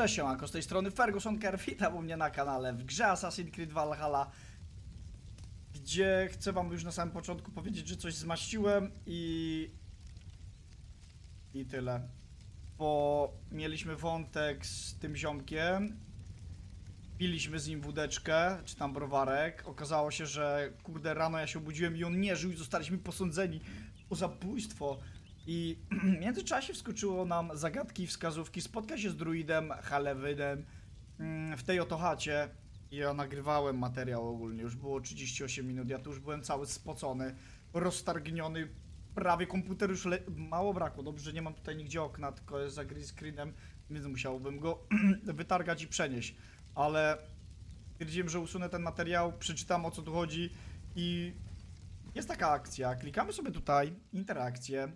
Cześć, siemanko, z tej strony Ferguson Kerr, witam u mnie na kanale w grze Assassin's Creed Valhalla, gdzie chcę wam już na samym początku powiedzieć, że coś zmaściłem i... i tyle. Bo mieliśmy wątek z tym ziomkiem, piliśmy z nim wódeczkę, czy tam browarek, okazało się, że kurde rano ja się obudziłem i on nie żył i zostaliśmy posądzeni o zabójstwo. I w międzyczasie wskoczyło nam zagadki i wskazówki. Spotka się z druidem Halewydem mm, w tej oto chacie. Ja nagrywałem materiał ogólnie, już było 38 minut, ja tu już byłem cały spocony, roztargniony, prawie komputer już mało brakło. Dobrze, że nie mam tutaj nigdzie okna, tylko jest za green screenem, więc musiałbym go wytargać i przenieść. Ale stwierdziłem, że usunę ten materiał, przeczytam o co tu chodzi i jest taka akcja. Klikamy sobie tutaj, interakcje.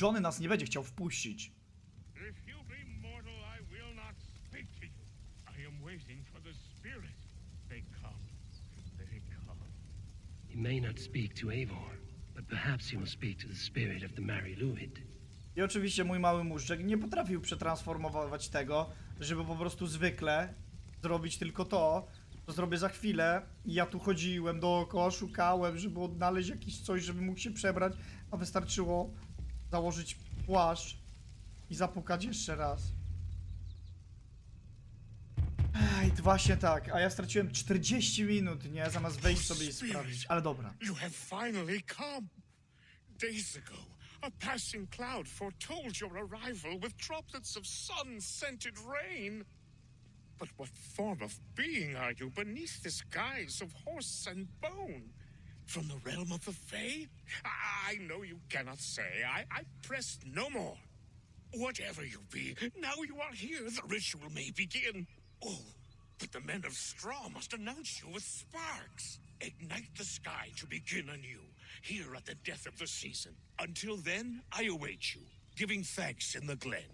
Johnny nas nie będzie chciał wpuścić. If you be mortal, I will not speak to you. I am waiting for the spirit. They come. They come. You may not speak to Eivor, but perhaps you will speak to the spirit of the Mary Luid. I oczywiście mój mały muszczek nie potrafił przetransformować tego, żeby po prostu zwykle zrobić tylko to, co zrobię za chwilę. I ja tu chodziłem dookoła, szukałem, żeby odnaleźć jakieś coś, żeby mógł się przebrać, a wystarczyło założyć płaszcz i zapukać jeszcze raz. Ej, właśnie tak, a ja straciłem 40 minut, nie? Zamiast wejść sobie i sprawdzić, ale dobra. You have finally come. Days ago, a passing cloud foretold your arrival with droplets of sun-scented rain. But what form of being are you beneath this guise of horse and bone? From the realm of the Fae? I, I know you cannot say. I, I pressed no more. Whatever you be, now you are here, the ritual may begin. Oh, but the men of straw must announce you with sparks. Ignite the sky to begin anew, here at the death of the season. Until then, I await you, giving thanks in the glen.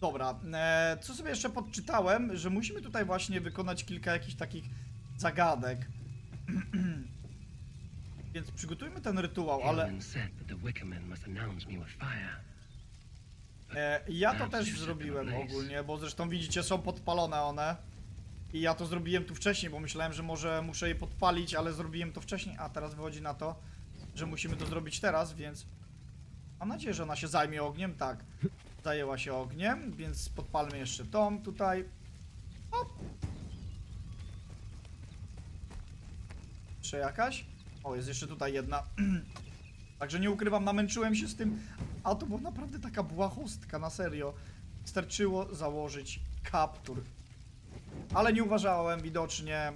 Dobra, e, co sobie jeszcze podczytałem, że musimy tutaj właśnie wykonać kilka jakichś takich zagadek. Więc przygotujmy ten rytuał, ale e, ja to też zrobiłem ogólnie, bo zresztą widzicie, są podpalone one. I ja to zrobiłem tu wcześniej, bo myślałem, że może muszę je podpalić, ale zrobiłem to wcześniej, a teraz wychodzi na to, że musimy to zrobić teraz, więc mam nadzieję, że ona się zajmie ogniem, tak. Zajęła się ogniem, więc podpalmy jeszcze tą tutaj. Hop. Jeszcze jakaś? O, jest jeszcze tutaj jedna. Także nie ukrywam, namęczyłem się z tym, a to była naprawdę taka błahostka, na serio. Starczyło założyć kaptur. Ale nie uważałem widocznie.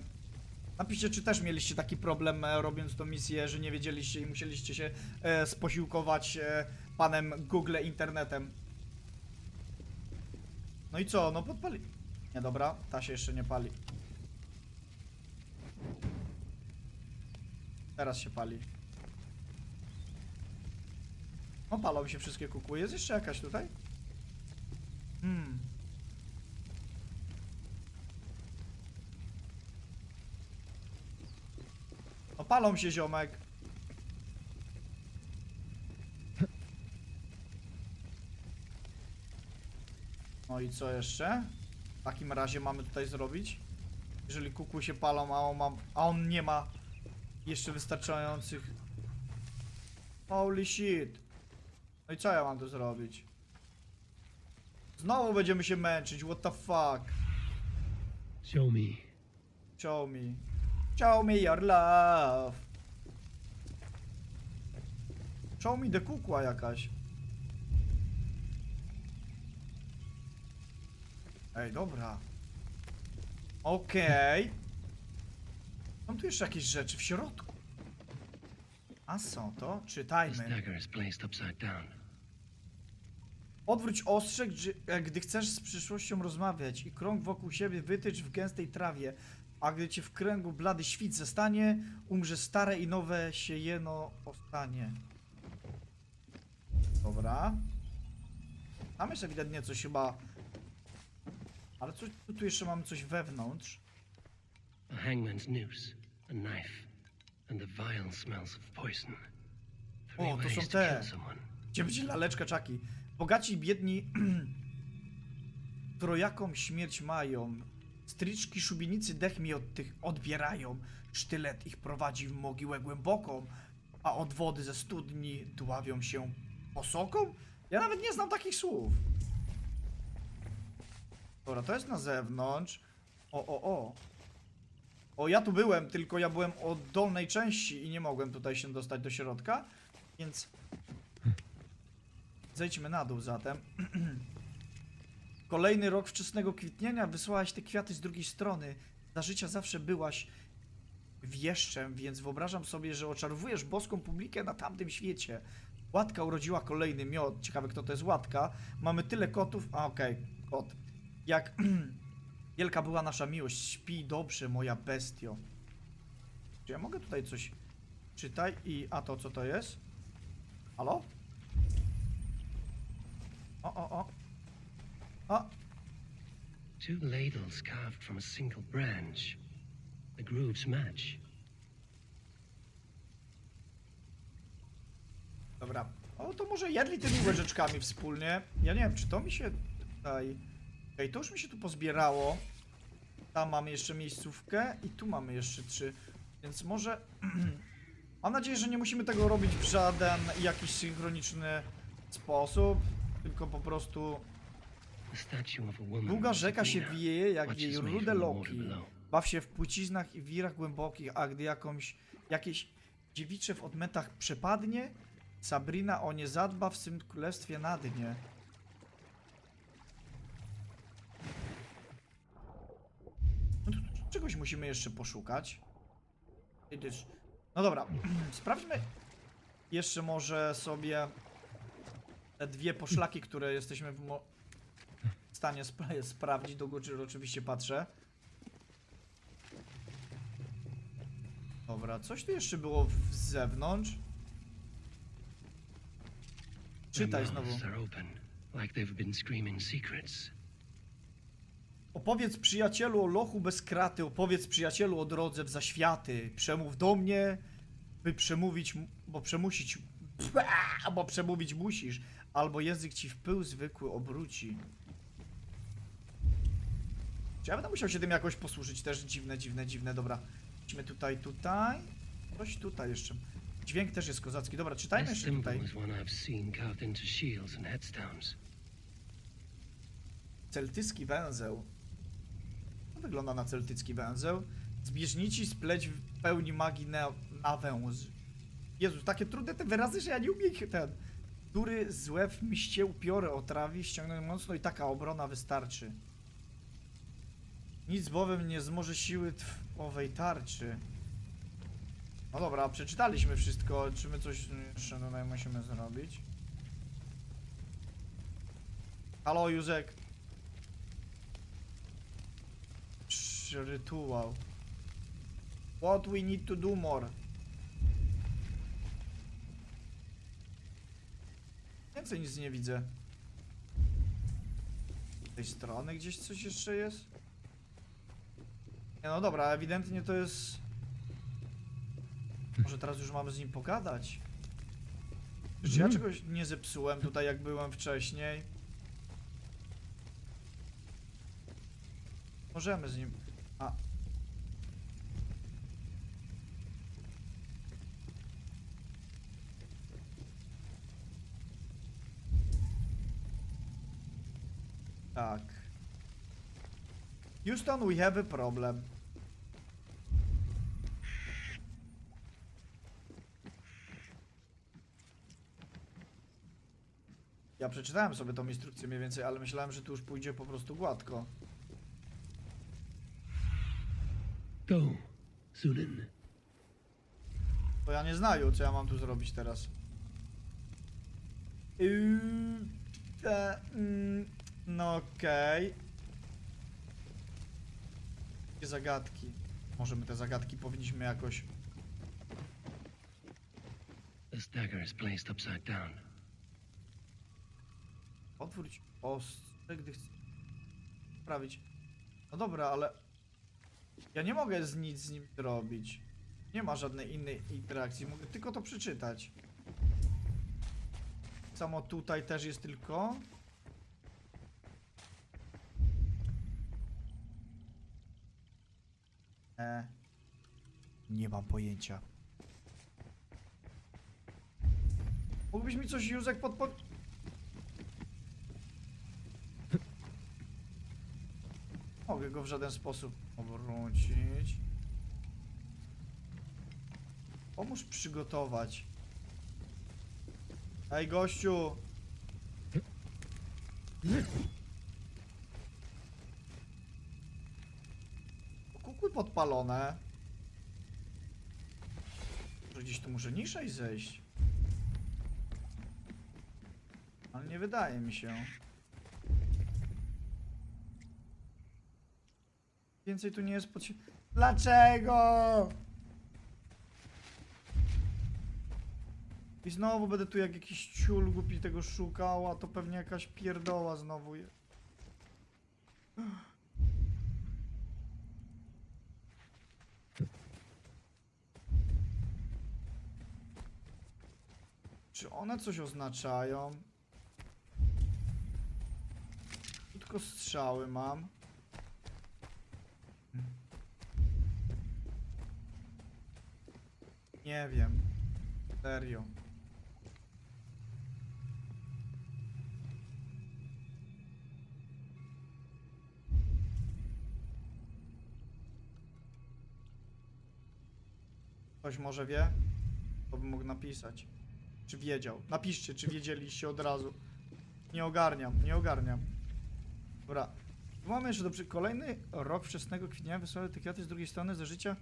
Napiszcie, czy też mieliście taki problem e, robiąc tą misję, że nie wiedzieliście i musieliście się e, sposiłkować e, panem Google internetem. No i co? No podpali. Nie, dobra, ta się jeszcze nie pali. Teraz się pali. No palą się wszystkie kukuły. Jest jeszcze jakaś tutaj? Hmm. No palą się ziomek. No i co jeszcze? W takim razie mamy tutaj zrobić? Jeżeli kukły się palą, a on, ma, a on nie ma jeszcze wystarczających... Holy shit. No i co ja mam tu zrobić? Znowu będziemy się męczyć, what the fuck? Show me. Show me. Show me your love. Show me the kukła jakaś. Ej, dobra. Okej. Mam tu jeszcze jakieś rzeczy w środku. A są to? This Czytajmy. dagger is placed upside down. Odwróć ostrze, gdy, e, gdy chcesz z przyszłością rozmawiać i krąg wokół siebie wytycz w gęstej trawie, a gdy cię w kręgu blady świt zastanie, umrze stare i nowe się jeno ostanie. Dobra. Tam jest ewidentnie coś chyba... Ale co, tu, tu jeszcze mamy coś wewnątrz. A hangman's noose, a knife, and the vile smells of poison. O, to są te. Gdzie będzie laleczka czaki? Bogaci i biedni trojaką śmierć mają. Stryczki szubienicy dech mi od tych odbierają. Sztylet ich prowadzi w mogiłę głęboką, a od wody ze studni dławią się posoką? Ja nawet nie znam takich słów. Dobra, to jest na zewnątrz. O, o, o. O, ja tu byłem, tylko ja byłem od dolnej części i nie mogłem tutaj się dostać do środka, więc zejdźmy na dół zatem. Kolejny rok wczesnego kwitnienia wysłałaś te kwiaty z drugiej strony. Za życia zawsze byłaś wieszczem, więc wyobrażam sobie, że oczarowujesz boską publikę na tamtym świecie. Łatka urodziła kolejny miod. Ciekawe, kto to jest Łatka. Mamy tyle kotów. A, okej, kot. Jak wielka była nasza miłość. Śpi dobrze, moja bestio. Czy ja mogę tutaj coś... Czytaj i... A to co to jest? Halo? O, o, o. O, Two ladles carved from a single branch. The grooves match. Dobra. O, to może jedli tymi łyżeczkami wspólnie. Ja nie wiem, czy to mi się tutaj... Okej, to już mi się tu pozbierało. Tam mamy jeszcze miejscówkę i tu mamy jeszcze trzy. Więc może... Mam nadzieję, że nie musimy tego robić w żaden jakiś synchroniczny sposób, tylko po prostu długa rzeka się wieje jak jej rude loki. Baw się w płciznach i wirach głębokich, a gdy jakąś, jakieś dziewicze w odmętach przepadnie, Sabrina o nie zadba w swym królestwie na dnie. No to czegoś musimy jeszcze poszukać. No dobra, sprawdźmy jeszcze może sobie te dwie poszlaki, które jesteśmy w w stanie spra sprawdzić. Do góry oczywiście patrzę. Dobra, coś tu jeszcze było w zewnątrz. Their Czytaj znowu. like they've been screaming secrets. Opowiedz przyjacielu o lochu bez kraty, opowiedz przyjacielu o drodze w zaświaty. Przemów do mnie, by przemówić, bo przemusić, bo przemówić musisz, albo język ci w pył zwykły obróci. Czy ja będę musiał się tym jakoś posłużyć? Też dziwne, dziwne, dziwne, dobra. Idźmy tutaj, tutaj. Coś tutaj jeszcze. Dźwięk też jest kozacki. Dobra, czytajmy jeszcze tutaj. is one wygląda na celtycki węzeł. Zbieżnici spleć w pełni magii na, na węż. Jezus, takie trudne te wyrazy, że ja nie umiem ich ten. Który złe w mście upiory otrawi, ściągnąć mocno i taka obrona wystarczy. Nic bowiem nie zmoże siły owej tarczy. No dobra, przeczytaliśmy wszystko. Czy my coś jeszcze tutaj musimy zrobić? Halo, Józek. Psz, Rytuał. What we need to do more? Więcej nic nie widzę. Z tej strony gdzieś coś jeszcze jest? Nie no dobra, ewidentnie to jest... Może teraz już mamy z nim pogadać? Czy ja czegoś nie zepsułem tutaj jak byłem wcześniej? Możemy z nim. A. Tak. Houston, we have a problem. Ja przeczytałem sobie tą instrukcję mniej więcej, ale myślałem, że tu już pójdzie po prostu gładko. Go, Zulin. To ja nie znają, co ja mam tu zrobić teraz. Yy, te, mm, no okej. Jakie zagadki? Może my te zagadki powinniśmy jakoś... This dagger is placed upside down. Otwórz ostrze, gdy chcesz sprawić. No dobra, ale... Ja nie mogę z nic z nim zrobić. Nie ma żadnej innej interakcji, mogę tylko to przeczytać. samo tutaj też jest tylko. E, nie mam pojęcia. Mógłbyś mi coś, Józek, podpowiedzieć? Mogę go w żaden sposób obrócić. Pomóż przygotować. Ej, gościu! Kukły podpalone. Może gdzieś tu muszę niżej zejść. Ale nie wydaje mi się. Więcej tu nie jest pod... Dlaczego? I znowu będę tu jak jakiś ciul głupi tego szukał, a to pewnie jakaś pierdoła znowu jest. Czy one coś oznaczają? Tylko strzały mam. Nie wiem. Serio. Ktoś może wie? To bym mógł napisać. Czy wiedział? Napiszcie, czy wiedzieliście od razu. Nie ogarniam, nie ogarniam. Dobra. Mamy jeszcze dobrze. Kolejny rok wczesnego kwietnia wysłały te kwiaty z drugiej strony ze życia.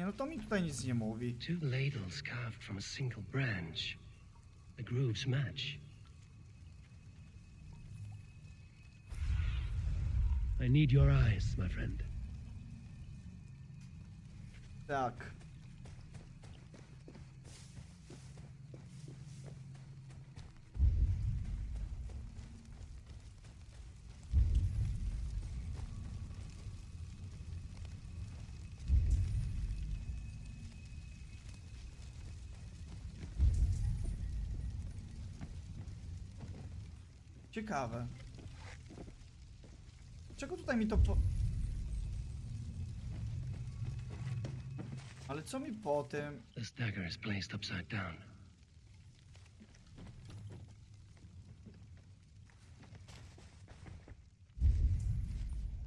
Nie no, to mi tutaj nic nie mówi. Two ladles carved from a single branch. The grooves match. I need your eyes, my friend. Tak. Ciekawe. Czego tutaj mi to po... Ale co mi po tym? This dagger is placed upside down.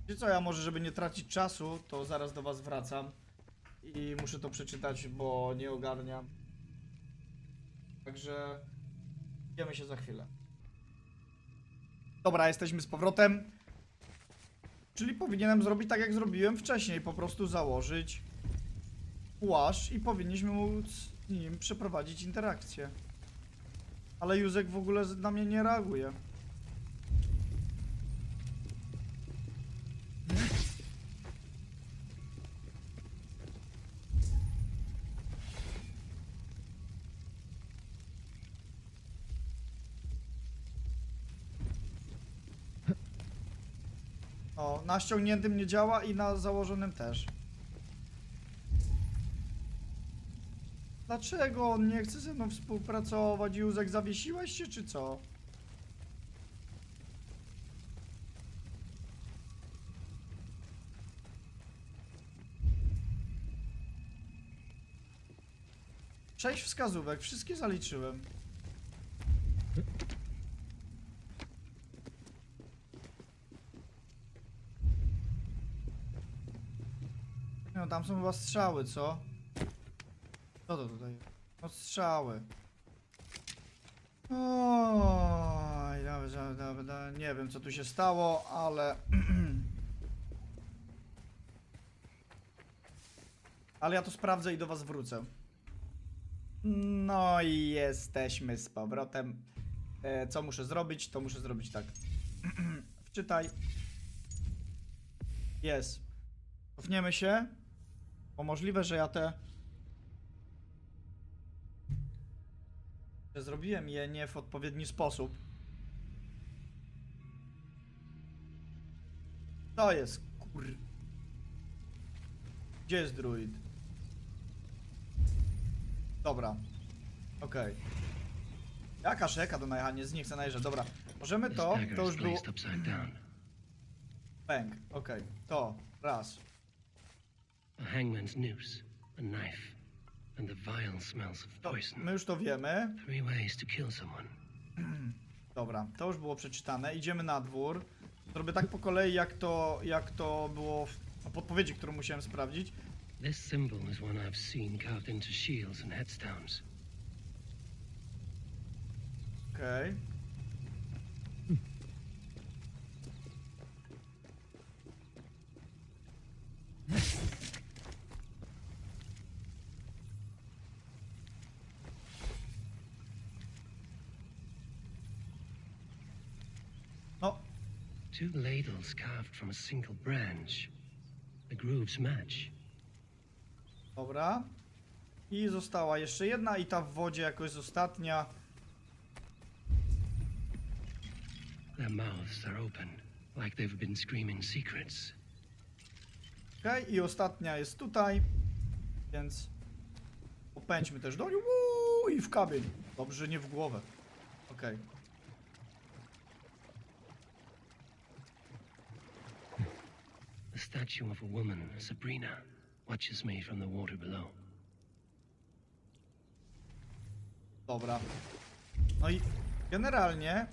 Wiecie co, ja może, żeby nie tracić czasu, to zaraz do was wracam. I muszę to przeczytać, bo nie ogarniam. Także... Widzimy się za chwilę. Dobra, jesteśmy z powrotem. Czyli powinienem zrobić tak, jak zrobiłem wcześniej. Po prostu założyć płaszcz i powinniśmy móc z nim przeprowadzić interakcję. Ale Józek w ogóle na mnie nie reaguje. Na ściągniętym nie działa i na założonym też. Dlaczego on nie chce ze mną współpracować? Józek, zawiesiłeś się czy co? Sześć wskazówek, wszystkie zaliczyłem. Tam są chyba strzały, co? Co to tutaj? No strzały. Oj, dobra, dobra, nie wiem co tu się stało, ale... ale ja to sprawdzę i do was wrócę. No i jesteśmy z powrotem. E, co muszę zrobić? To muszę zrobić tak. Wczytaj. Jest. Cofniemy się. Bo możliwe, że ja te. Że zrobiłem je nie w odpowiedni sposób. To jest kur. Gdzie jest druid? Dobra. Okej. Jaka rzeka do najechania? Nie, nie chcę najeżdżać. Dobra, możemy to. dagger To już było. Pęk. Okej. To. Raz. A hangman's noose, a knife, and the vile smells of poison. my już to wiemy. Three ways to kill someone. Dobra, to już było przeczytane. Idziemy na dwór. Zrobię tak po kolei, jak to, jak to było w podpowiedzi, którą musiałem sprawdzić. This symbol is one I've seen carved into shields and headstones. Okej. No, Two ladles carved from a single branch. The grooves match. dobra. I została jeszcze jedna i ta w wodzie jako jest ostatnia. Their mouths are open, like they've been screaming secrets. Okej, i ostatnia jest tutaj. Więc popędźmy też do niej. Uuu, I w kamień. Dobrze, nie w głowę. Okej. The statue of a woman, Sabrina, watches me from the water below. Dobra. No i generalnie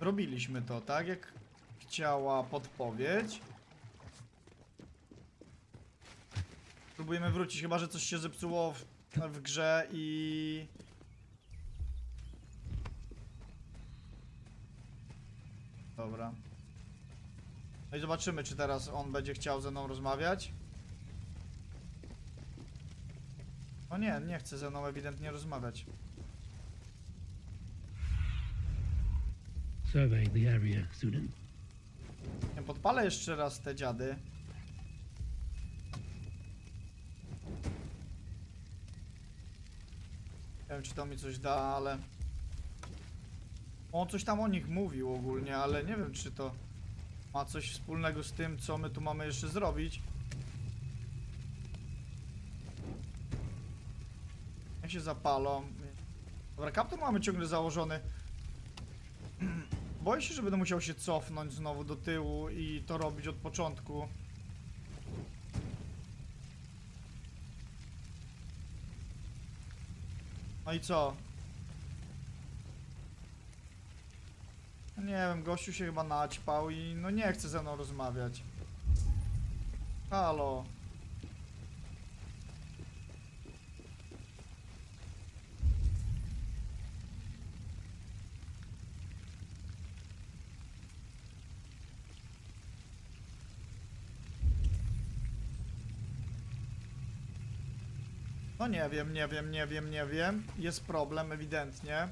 robiliśmy to tak, jak chciała podpowiedź. Próbujemy wrócić, chyba że coś się zepsuło w, w grze i... Dobra. No i zobaczymy, czy teraz on będzie chciał ze mną rozmawiać. O nie, nie chce ze mną ewidentnie rozmawiać. Survey the area, student. Nie podpalę jeszcze raz te dziady. Nie wiem, czy to mi coś da, ale... On coś tam o nich mówił ogólnie, ale nie wiem, czy to ma coś wspólnego z tym, co my tu mamy jeszcze zrobić. Jak się zapalą. Dobra, kaptur mamy ciągle założony. Boję się, że będę musiał się cofnąć znowu do tyłu i to robić od początku. No i co? Nie wiem, gościu się chyba naćpał i no nie chce ze mną rozmawiać. Halo. No nie wiem, nie wiem, nie wiem, nie wiem. Jest problem ewidentnie.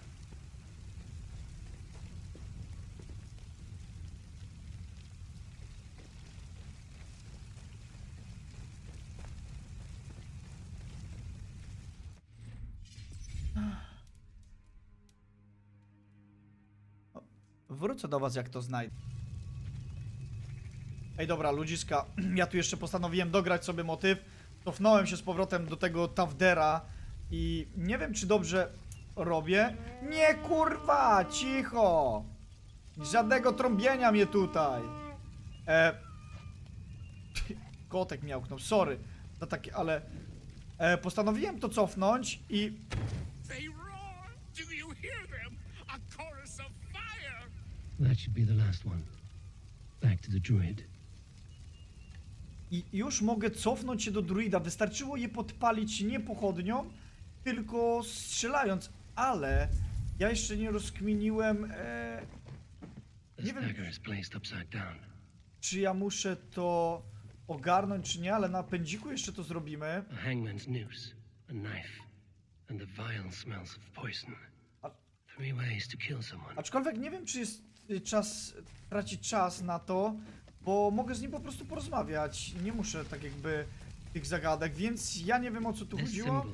Wrócę do was jak to znajdę. Ej dobra, ludziska, ja tu jeszcze postanowiłem dograć sobie motyw. Cofnąłem się z powrotem do tego Tavdera i nie wiem czy dobrze robię. Nie kurwa, cicho! Żadnego trąbienia mnie tutaj. E... Kotek miałknął, sorry za takie, ale... E, postanowiłem to cofnąć i They roar! Do you hear them? A chorus of fire! That should be the last one. Back to the druid. I już mogę cofnąć się do druida. Wystarczyło je podpalić nie pochodnią, tylko strzelając, ale ja jeszcze nie rozkminiłem, e, Nie wiem- czy ja muszę to ogarnąć, czy nie, ale na pędziku jeszcze to zrobimy. A hangman's noose, a knife, and the vile smells of poison. A- Three ways to kill someone. Aczkolwiek nie wiem, czy jest czas, tracić czas na to, bo mogę z nim po prostu porozmawiać. Nie muszę tak jakby tych zagadek, więc ja nie wiem o co tu chodziło.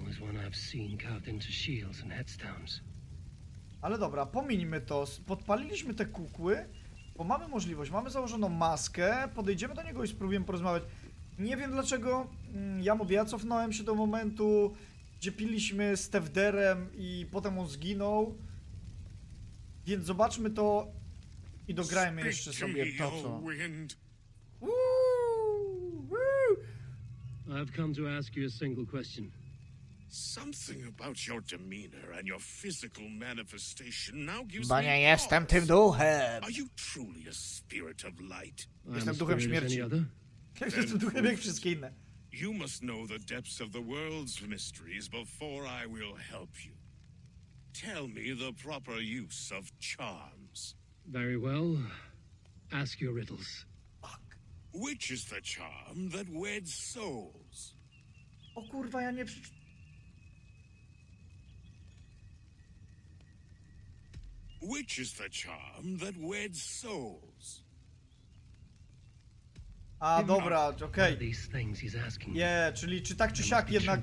Ale dobra, pomińmy to. Podpaliliśmy te kukły, bo mamy możliwość, mamy założoną maskę, podejdziemy do niego i spróbujemy porozmawiać. Nie wiem dlaczego, mm, ja mówię, ja cofnąłem się do momentu, gdzie piliśmy z Tewderem i potem on zginął. Więc zobaczmy to i dograjmy Speak jeszcze sobie to, co... wind. Woo. I've come to ask you a single question. Something about your demeanor and your physical manifestation now gives Bo me nie jestem pause. tym duchem. Are you truly a spirit of light? I'm Jestem a duchem spirit as śmierci. any other. Jestem duchem jak wszystkie inne. You must know the depths of the world's mysteries before I will help you. Tell me the proper use of charms. Very well. Ask your riddles. Fuck. Which is the charm that weds souls? O kurwa, ja nie... przeczy- Which is the charm that weds souls? A, dobra, okej. Nie, czyli czy tak czy siak jednak...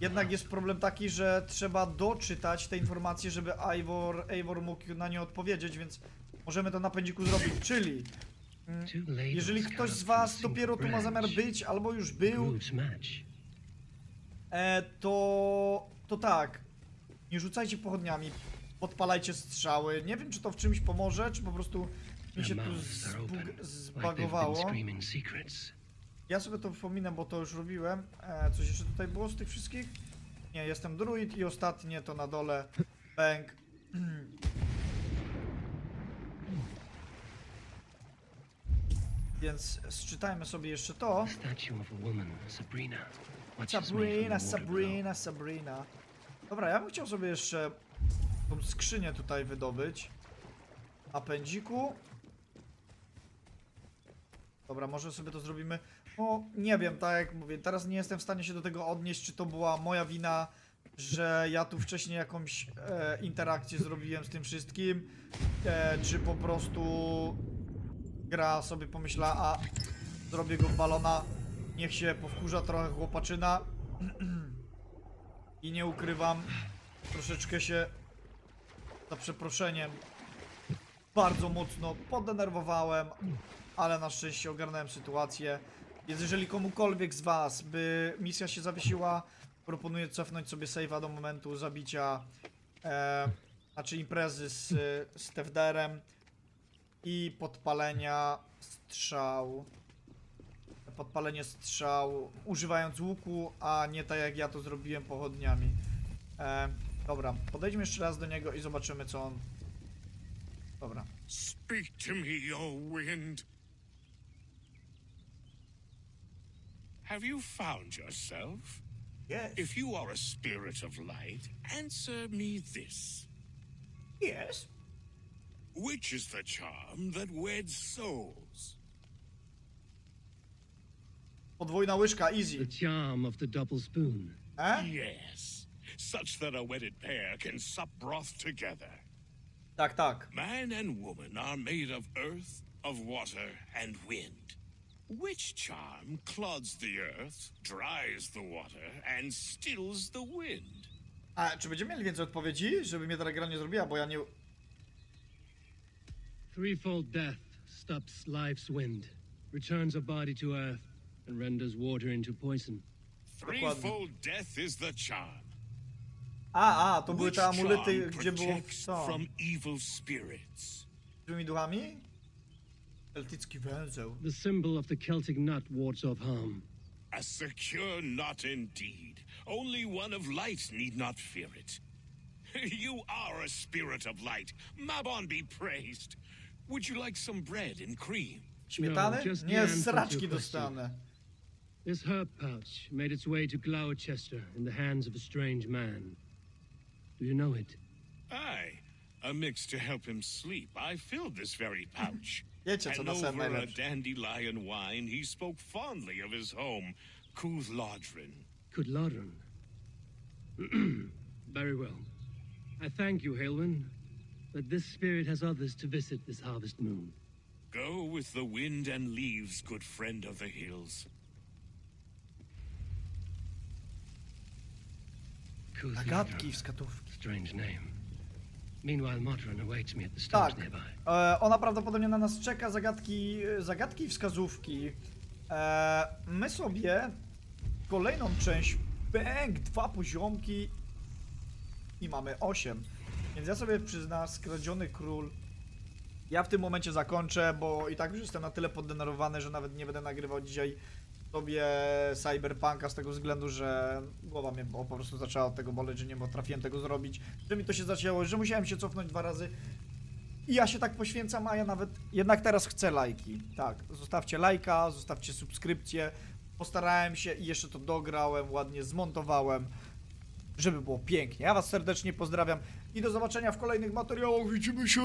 Jednak jest problem taki, że trzeba doczytać te informacje, żeby Eivor, Eivor mógł na nie odpowiedzieć, więc możemy to na pędziku zrobić, czyli labels jeżeli ktoś z was dopiero tu ma zamiar być, albo już był, e, to, to tak, nie rzucajcie pochodniami, podpalajcie strzały, nie wiem czy to w czymś pomoże, czy po prostu mi się tu zbug- zbagowało. Ja sobie to przypominam, bo to już robiłem. E, coś jeszcze tutaj było z tych wszystkich? Nie, jestem druid i ostatnie to na dole. Bęk. Więc sczytajmy sobie jeszcze to. Sabrina. Sabrina, Sabrina. Dobra, ja bym chciał sobie jeszcze tą skrzynię tutaj wydobyć. Na pędziku. Dobra, może sobie to zrobimy. No, nie wiem, tak jak mówię, teraz nie jestem w stanie się do tego odnieść, czy to była moja wina, że ja tu wcześniej jakąś e, interakcję zrobiłem z tym wszystkim, e, czy po prostu gra sobie pomyślała, a zrobię go w balona, niech się powkurza trochę chłopaczyna i nie ukrywam, troszeczkę się za przeproszeniem bardzo mocno podenerwowałem, ale na szczęście ogarnąłem sytuację. Więc jeżeli komukolwiek z was by misja się zawiesiła, proponuję cofnąć sobie save'a do momentu zabicia, e, znaczy imprezy z, z Tefderem i podpalenia strzał. Podpalenie strzał używając łuku, a nie tak jak ja to zrobiłem pochodniami. E, dobra, podejdźmy jeszcze raz do niego i zobaczymy co on... Dobra. Speak to me, O wind. Have you found yourself? Yes. If you are a spirit of light, answer me this. Yes. Which is the charm that weds souls? Podwójna łyżka, easy. The charm of the double spoon. E? Yes, such that a wedded pair can sup broth together. Tak, tak. Man and woman are made of earth, of water, and wind. Which charm clods the earth, dries the water, and stills the wind? A czy będziemy mieli więcej odpowiedzi, żeby mnie ta gra nie zrobiła, bo ja nie... Threefold death stops life's wind, returns a body to earth, and renders water into poison. Threefold death is the charm. A, a, to były Which te amulety, charm gdzie było... protects Co? from evil spirits? Tymi duchami? Celtycki węzeł. The symbol of the Celtic nut wards off harm. A secure knot indeed. Only one of light need not fear it. You are a spirit of light. Mabon be praised. Would you like some bread and cream? Śmietany? No, just the Nie, answer z to sraczki your question. dostanę. This herb pouch made its way to Gloucester in the hands of a strange man. Do you know it? Aye, a mix to help him sleep. I filled this very pouch. Wiecie, co and na sen over a najlepsze. dandelion wine, he spoke fondly of his home, Cooth-Lodrin. Kudladron. Very well. I thank you, Halwyn, but this spirit has others to visit this harvest moon. Go with the wind and leaves, good friend of the hills. Kudladron. Zagadki, wskazówki. Strange name. Meanwhile, Modron awaits me at the stones Tak. nearby. E, ona prawdopodobnie na nas czeka, zagadki, zagadki i wskazówki. E, my sobie kolejną część, bęk, dwa poziomki i mamy 8. Więc ja sobie przyznam, skradziony król. Ja w tym momencie zakończę, bo i tak już jestem na tyle poddenerwowany, że nawet nie będę nagrywał dzisiaj sobie Cyberpunka z tego względu, że głowa mnie po prostu zaczęła od tego boleć, że nie potrafiłem tego zrobić, że mi to się zaczęło, że musiałem się cofnąć dwa razy. I ja się tak poświęcam, a ja nawet jednak teraz chcę lajki. Tak, zostawcie lajka, zostawcie subskrypcję. Postarałem się i jeszcze to dograłem, ładnie zmontowałem, żeby było pięknie. Ja was serdecznie pozdrawiam i do zobaczenia w kolejnych materiałach. Widzimy się!